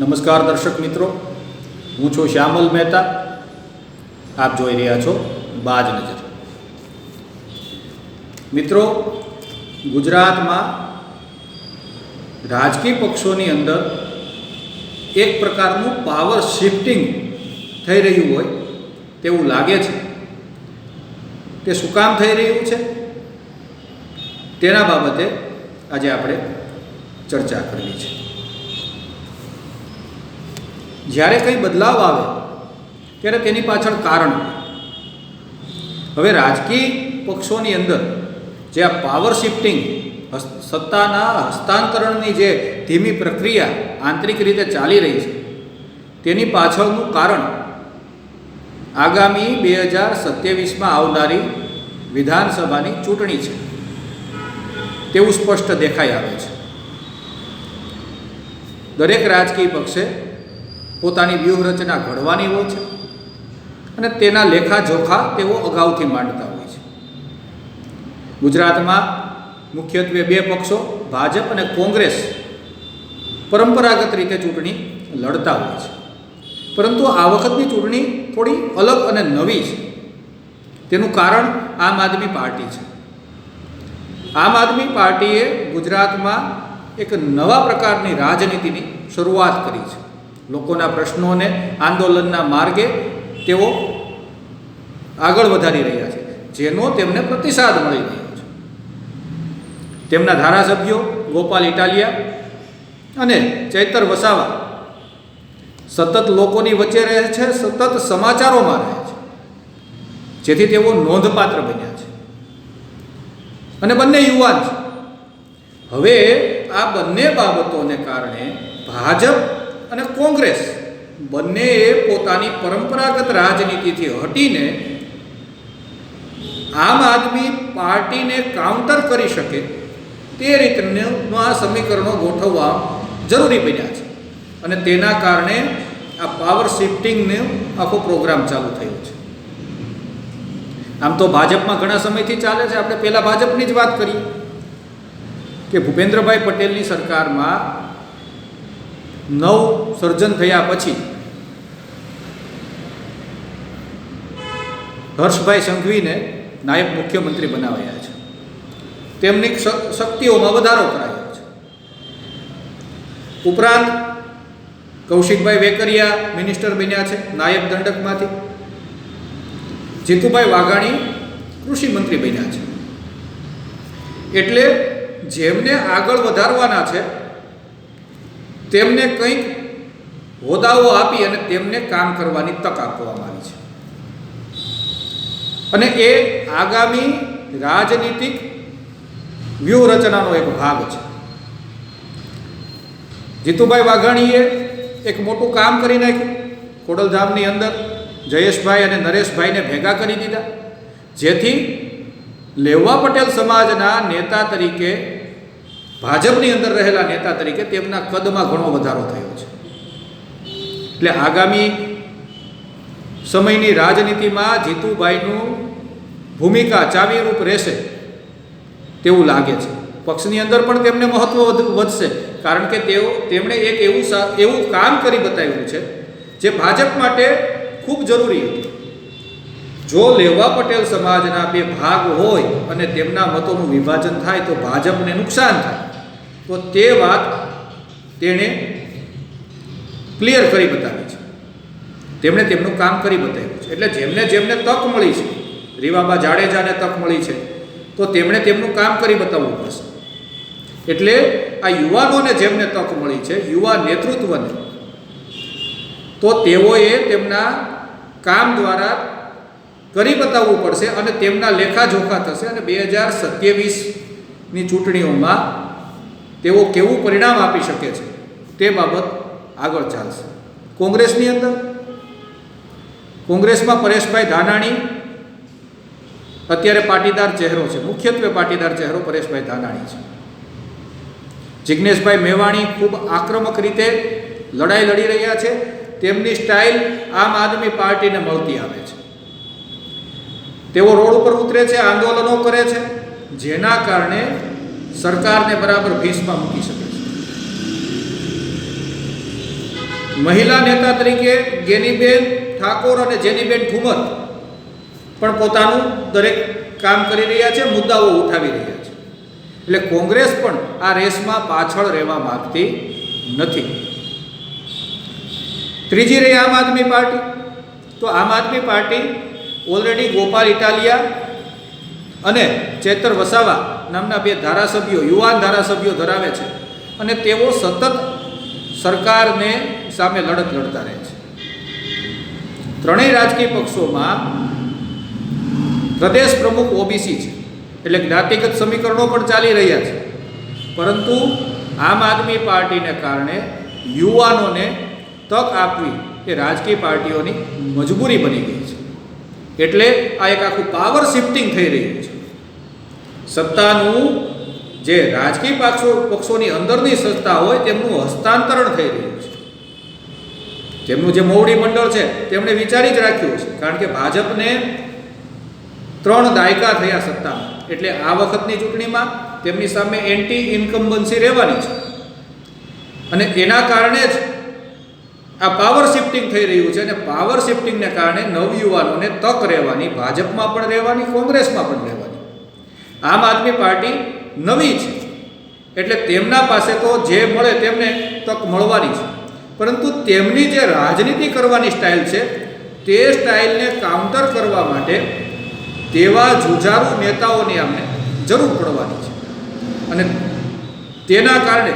નમસ્કાર દર્શક મિત્રો. હું છું શ્યામલ મહેતા. આપ જોઈ રહ્યા છો બાજ નજર. મિત્રો, ગુજરાતમાં રાજકીય પક્ષોની અંદર એક પ્રકારનું પાવર શિફ્ટિંગ થઈ રહ્યું હોય તેવું લાગે છે. તે શું કામ થઈ રહ્યું છે? તેના બાબતે આજે આપણે ચર્ચા કરવી છે. જ્યારે કંઈ બદલાવ આવે, ત્યારે તેની પાછળ કારણ. હવે રાજકીય પક્ષોની અંદર જે આ પાવર શિફ્ટિંગ સત્તાના હસ્તાંતરણની જે ધીમી પ્રક્રિયા આંતરિક રીતે ચાલી રહી છે, તેની પાછળનું કારણ આગામી બે હજાર સત્યાવીસમાં આવનારી વિધાનસભાની ચૂંટણી છે. તેવું સ્પષ્ટ દેખાઈ આવે છે. દરેક રાજકીય પક્ષે પોતાની વ્યૂહરચના ઘડવાની હોય છે અને તેના લેખાજોખા તેઓ અગાઉથી માંડતા હોય છે. ગુજરાતમાં મુખ્યત્વે બે પક્ષો, ભાજપ અને કોંગ્રેસ, પરંપરાગત રીતે ચૂંટણી લડતા હોય છે. પરંતુ આ વખતની ચૂંટણી થોડી અલગ અને નવી છે. તેનું કારણ આમ આદમી પાર્ટી છે. આમ આદમી પાર્ટીએ ગુજરાતમાં એક નવા પ્રકારની રાજનીતિની શરૂઆત કરી છે. લોકોના પ્રશ્નોને આંદોલનના માર્ગે તેઓ આગળ વધારી રહ્યા છે, જેનો તેમને પ્રતિસાદ મળી રહ્યો છે. તેમના ધારાસભ્યો ગોપાલ ઇટાલિયા અને ચૈતર વસાવા સતત લોકોની વચ્ચે રહે છે, સતત સમાચારોમાં રહે છે, જેથી તેઓ નોંધપાત્ર બન્યા છે. અને બંને યુવાન છે. હવે આ બંને બાબતોને કારણે ભાજપ અને કોંગ્રેસ બંનેએ પોતાની પરંપરાગત રાજનીતિથી હટીને આમ આદમી પાર્ટીને કાઉન્ટર કરી શકે તે રીતના સમીકરણો ગોઠવવા જરૂરી બન્યા છે. અને તેના કારણે આ પાવર શિફ્ટિંગનો આખો પ્રોગ્રામ ચાલુ થયો છે. આમ તો ભાજપમાં ઘણા સમયથી ચાલે છે. આપણે પહેલાં ભાજપની જ વાત કરીએ કે ભૂપેન્દ્રભાઈ પટેલની સરકારમાં નવ સર્જન થયા પછી હર્ષભાઈ સંઘવીને નાયબ મુખ્યમંત્રી બનાવાયા છે. તેમની શક્તિઓમાં વધારો કરાયો છે. ઉપરાંત કૌશિકભાઈ વેકરિયા મિનિસ્ટર બન્યા છે, નાયબ દંડકમાંથી. જીતુભાઈ વાઘાણી કૃષિ મંત્રી બન્યા છે. એટલે જેમને આગળ વધારવાના છે તેમને કંઈક હોદ્દાઓ આપી અને તેમને કામ કરવાની તક આપવામાં આવી છે. અને એ આગામી રાજનીતિક વ્યૂહરચનાનો એક ભાગ છે. જીતુભાઈ વાઘાણીએ એક મોટું કામ કરી નાખ્યું. ખોડલધામની અંદર જયેશભાઈ અને નરેશભાઈને ભેગા કરી દીધા. જેથી લેવા પટેલ સમાજના નેતા તરીકે ભાજપની અંદર રહેલા નેતા તરીકે તેમના કદમાં ઘણો વધારો થયો છે. એટલે આગામી સમયની રાજનીતિમાં જીતુભાઈનું ભૂમિકા ચાવીરૂપ રહેશે તેવું લાગે છે. પક્ષની અંદર પણ તેમને મહત્વ વધ- વધશે. કારણ કે તેઓ, તેમણે એક એવું એવું કામ કરી બતાવ્યું છે જે ભાજપ માટે ખૂબ જરૂરી હતું. જો લેવા પટેલ સમાજના બે ભાગ હોય અને તેમના મતોનું વિભાજન થાય તો ભાજપને નુકસાન થાય. તો તે વાત તેણે ક્લિયર કરી બતાવી છે. તેમણે તેમનું કામ કરી બતાવ્યું છે. એટલે જેમને જેમને તક મળી છે, રીવાબા જાડેજાને તક મળી છે, તો તેમણે તેમનું કામ કરી બતાવવું પડશે. એટલે આ યુવાનોને જેમને તક મળી છે, યુવા નેતૃત્વને, તો તેઓએ તેમના કામ દ્વારા કરી બતાવવું પડશે અને તેમના લેખાજોખા થશે અને બે હજાર સત્યાવીસની ચૂંટણીઓમાં તેઓ કેવું પરિણામ આપી શકે છે તે બાબત આગળ ચાલશે. કોંગ્રેસની અંદર? કોંગ્રેસમાં પરેશભાઈ ધાનાણી અત્યારે પાટીદાર ચહેરો છે. મુખ્યત્વે પાટીદાર ચહેરો પરેશભાઈ ધાનાણી છે. જિજ્ઞેશભાઈ મેવાણી ખૂબ આક્રમક રીતે લડાઈ લડી રહ્યા છે. તેમની સ્ટાઇલ આમ આદમી પાર્ટીને મળતી આવે છે. તેઓ રોડ ઉપર ઉતરે છે, આંદોલનો કરે છે. જેના કારણે સરકારને બરાબર ભેસમાં મૂકી શકે છે. મહિલા નેતા તરીકે ગેનીબેન ઠાકોર અને જેનીબેન ઠુમર પણ પોતાનું દરેક કામ કરી રહ્યા છે, મુદ્દાઓ ઉઠાવી રહ્યા છે. એટલે કોંગ્રેસ પણ આ રેસમાં પાછળ રહેવા માંગતી નથી. ત્રીજી રહી આમ આદમી પાર્ટી. તો આમ આદમી પાર્ટી ઓલરેડી ગોપાલ ઇટાલિયા અને ચેતર વસાવા નામના બે ધારાસભ્યો, યુવાન ધારાસભ્યો ધરાવે છે. અને તેઓ સતત સરકારને સામે લડત લડતા રહે છે. ત્રણેય રાજકીય પક્ષોમાં પ્રદેશ પ્રમુખ ઓબીસી છે. એટલે જ્ઞાતિગત સમીકરણો પણ ચાલી રહ્યા છે. પરંતુ આમ આદમી પાર્ટીને કારણે યુવાનોને તક આપવી એ રાજકીય પાર્ટીઓની મજબૂરી બની ગઈ છે. એટલે આ એક આખું પાવર શિફ્ટિંગ થઈ રહ્યું છે. સત્તાનું જે રાજકીય પક્ષો પક્ષોની અંદરની સત્તા હોય તેમનું હસ્તાંતરણ થઈ રહ્યું છે. તેમનું જે મોવડી મંડળ છે તેમણે વિચારી જ રાખ્યું છે કારણ કે ભાજપને ત્રણ દાયકા થયા સત્તામાં. એટલે આ વખતની ચૂંટણીમાં તેમની સામે એન્ટી ઇન્કમ્બન્સી રહેવાની છે. અને એના કારણે જ આ પાવર શિફ્ટિંગ થઈ રહ્યું છે અને પાવર શિફ્ટિંગને કારણે નવયુવાનોને તક રહેવાની, ભાજપમાં પણ રહેવાની, કોંગ્રેસમાં પણ રહેવાની. આમ આદમી પાર્ટી નવી છે. એટલે તેમના પાસે તો જે મળે તેમને તક મળવાની છે. પરંતુ તેમની જે રાજનીતિ કરવાની સ્ટાઇલ છે, તે સ્ટાઇલને કાઉન્ટર કરવા માટે તેવા જુજારુ નેતાઓની અમને જરૂર પડવાની છે. અને તેના કારણે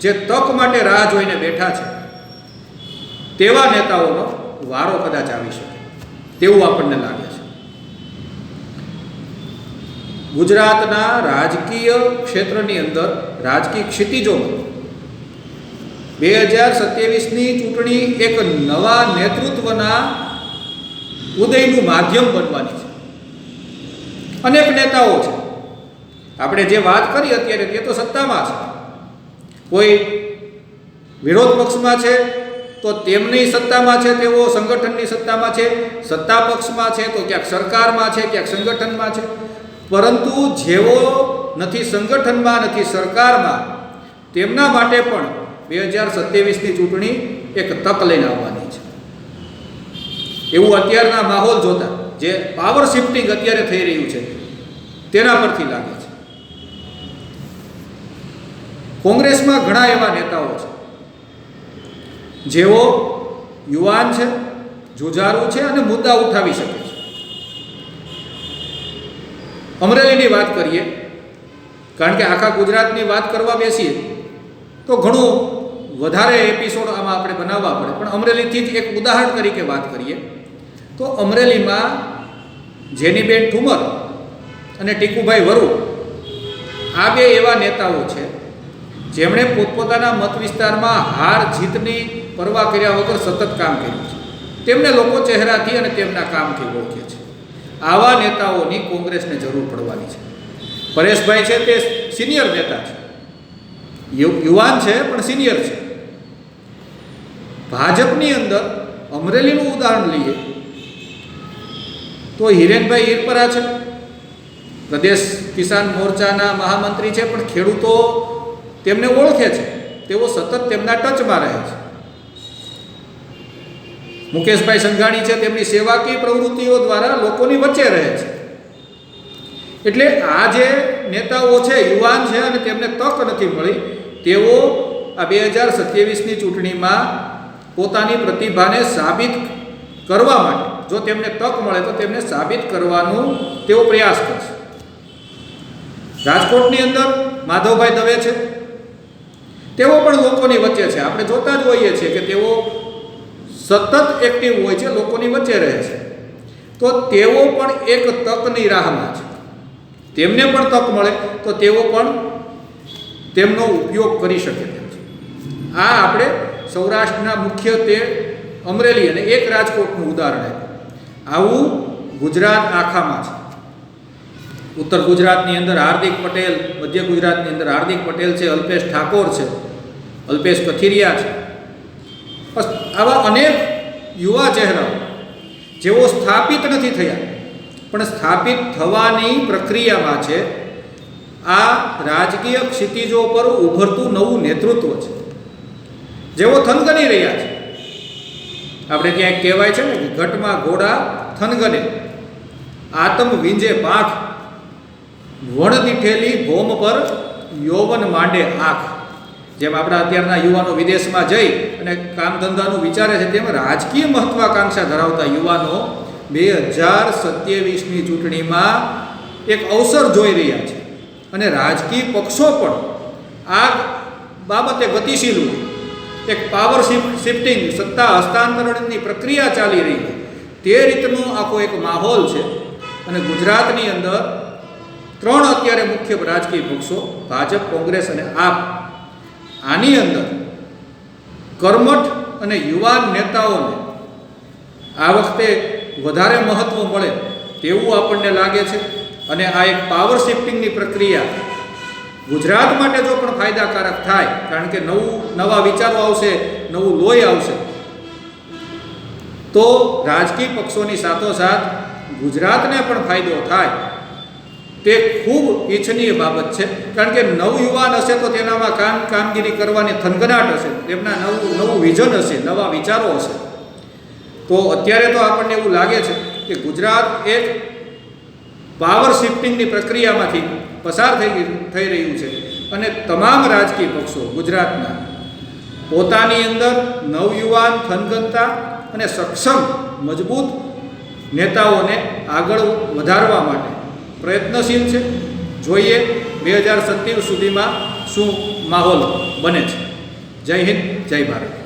જે તક માટે રાહ જોઈને બેઠા છે તેવા નેતાઓનો વારો કદાચ આવી શકે. તેવું આપણને લાગે છે. ગુજરાતના રાજકીય ક્ષેત્રની અંદર રાજકીય ક્ષિતિજોમાં બે હજાર સત્યાવીસની ચૂંટણી એક નવા નેતૃત્વના ઉદયનું માધ્યમ બનવાની છે. અનેક નેતાઓ છે. આપણે જે વાત કરી અત્યારે તે તો સત્તામાં છે. કોઈ વિરોધ પક્ષમાં છે તો તેમની સત્તામાં છે, તેઓ સંગઠનની સત્તામાં છે સત્તા પક્ષમાં છે, તો ક્યાંક સરકારમાં છે, ક્યાંક સંગઠનમાં છે. પરંતુ જેઓ નથી સંગઠનમાં, નથી સરકારમાં, તેમના માટે પણ બે હજાર સત્યાવીસની ચૂંટણી એક તક લઈને આવવાની છે. એવું અત્યારના માહોલ જોતા, જે પાવર શિફ્ટિંગ અત્યારે થઈ રહ્યું છે, તેના પરથી લાગે છે. કોંગ્રેસમાં ઘણા એવા નેતાઓ છે. જેઓ યુવાન છે, જુજારું છે અને મુદ્દા ઉઠાવી શકે છે. અમરેલીની વાત કરીએ, કારણ કે આખા ગુજરાતની વાત કરવા બેસીએ, તો ઘણું વધારે એપિસોડ આમાં આપણે બનાવવા પડે. પણ અમરેલીથી જ એક ઉદાહરણ તરીકે વાત કરીએ, તો અમરેલીમાં જેનીબેન ઠુમર અને ટીકુભાઈ વરુ, આ બે એવા નેતાઓ છે, જેમણે પોતપોતાના મત વિસ્તારમાં હાર જીતની પરવા કર્યા વગર સતત કામ કર્યું છે. તેમને લોકો ચહેરાથી અને તેમના કામથી ઓળખે છે. આવા નેતાઓની કોંગ્રેસને જરૂર પડવાની છે. પરેશભાઈ છે તે સિનિયર નેતા છે. યુવાન છે પણ સિનિયર છે. ભાજપની અંદર અમરેલીનું ઉદાહરણ લઈએ. તો હિરેનભાઈ ઈરપરા છે. પ્રદેશ કિસાન મોરચાના મહામંત્રી છે પણ ખેડૂતો તેમને ઓળખે છે. તેઓ સતત તેમના ટચમાં રહે છે. મુકેશભાઈ સંઘાણી છે, તેમની સેવાકીય પ્રવૃત્તિઓ દ્વારા લોકોની વચ્ચે રહે છે. એટલે આ જે નેતાઓ છે, યુવાન છે અને તેમને તક નથી મળી, તેઓ આ બે હજાર સત્યાવીસની ચૂંટણીમાં પોતાની પ્રતિભાને સાબિત કરવા માટે, જો તેમને તક મળે તો તેમને સાબિત કરવાનું તેઓ પ્રયાસ કરશે. રાજકોટની અંદર માધવભાઈ દવે છે. તેઓ પણ લોકોની વચ્ચે છે. આપણે જોતા જ હોઈએ છીએ કે તેઓ સતત એક્ટિવ હોય છે, લોકોની વચ્ચે રહે છે. તો તેઓ પણ એક તકની રાહમાં છે. તેમને પણ તક મળે, તો તેઓ પણ તેમનો ઉપયોગ કરી શકે છે. આ આપણે સૌરાષ્ટ્રના મુખ્ય તે અમરેલી અને એક રાજકોટનું ઉદાહરણ આપ્યું. આવું ગુજરાત આખામાં છે. ઉત્તર ગુજરાતની અંદર હાર્દિક પટેલ, મધ્ય ગુજરાતની અંદર હાર્દિક પટેલ છે, અલ્પેશ ઠાકોર છે. અલ્પેશ કથિરિયા છે. બસ આવા અનેક યુવા ચહેરાઓ, જેઓ સ્થાપિત નથી થયા, પણ સ્થાપિત થવાની પ્રક્રિયામાં છે, આ રાજકીય ક્ષિતિજો પર ઉભરતું નવું નેતૃત્વ છે. જેઓ થનગની રહ્યા છે. આપણે ત્યાં કહેવાય છે ને કે ઘટમાં ઘોડા થનગને, આતમ વિંજે પાઠ વણ દીઠેલી ભોમ પર યૌવન માંડે આંખ જેમ આપણા અત્યારના યુવાનો વિદેશમાં જઈ અને કામ ધંધાનું વિચારે છે, તેમ રાજકીય મહત્વાકાંક્ષા ધરાવતા યુવાનો બે હજાર સત્યાવીસની ચૂંટણીમાં એક અવસર જોઈ રહ્યા છે. અને રાજકીય પક્ષો પણ આ બાબતે ગતિશીલ એક પાવર શિફ્ટિંગ સત્તા હસ્તાંતરણની પ્રક્રિયા ચાલી રહી છે. તે રીતનો આખો એક માહોલ છે. અને ગુજરાતની અંદર ત્રણ અત્યારે મુખ્ય રાજકીય પક્ષો, ભાજપ, કોંગ્રેસ અને આપ આની અંદર કર્મઠ અને યુવાન નેતાઓને આ વખતે વધારે મહત્ત્વ મળે તેવું આપણને લાગે છે અને આ એક પાવર શિફ્ટિંગની પ્રક્રિયા ગુજરાત માટે જો પણ ફાયદાકારક થાય, કારણ કે નવું, નવા વિચારો આવશે, નવું લોહી આવશે, તો રાજકીય પક્ષોની સાથોસાથ ગુજરાતને પણ ફાયદો થાય. તે ખૂબ ઈચ્છનીય બાબત છે. કારણ કે નવયુવાન હશે તો તેનામાં કામ, કામગીરી કરવાની થનગનાટ હશે. તેમના નવું નવું વિઝન હશે, નવા વિચારો હશે. તો અત્યારે તો આપણને એવું લાગે છે કે ગુજરાત એક પાવર શિફ્ટિંગની પ્રક્રિયામાંથી પસાર થઈ થઈ રહ્યું છે. અને તમામ રાજકીય પક્ષો ગુજરાતના પોતાની અંદર નવયુવાન થનગનતા અને સક્ષમ, મજબૂત નેતાઓને આગળ વધારવા માટે પ્રયત્નશીલ છે. જોઈએ બે હજાર સત્યાવીસ સુધીમાં શું માહોલ બને છે. જય હિન્દ, જય ભારત.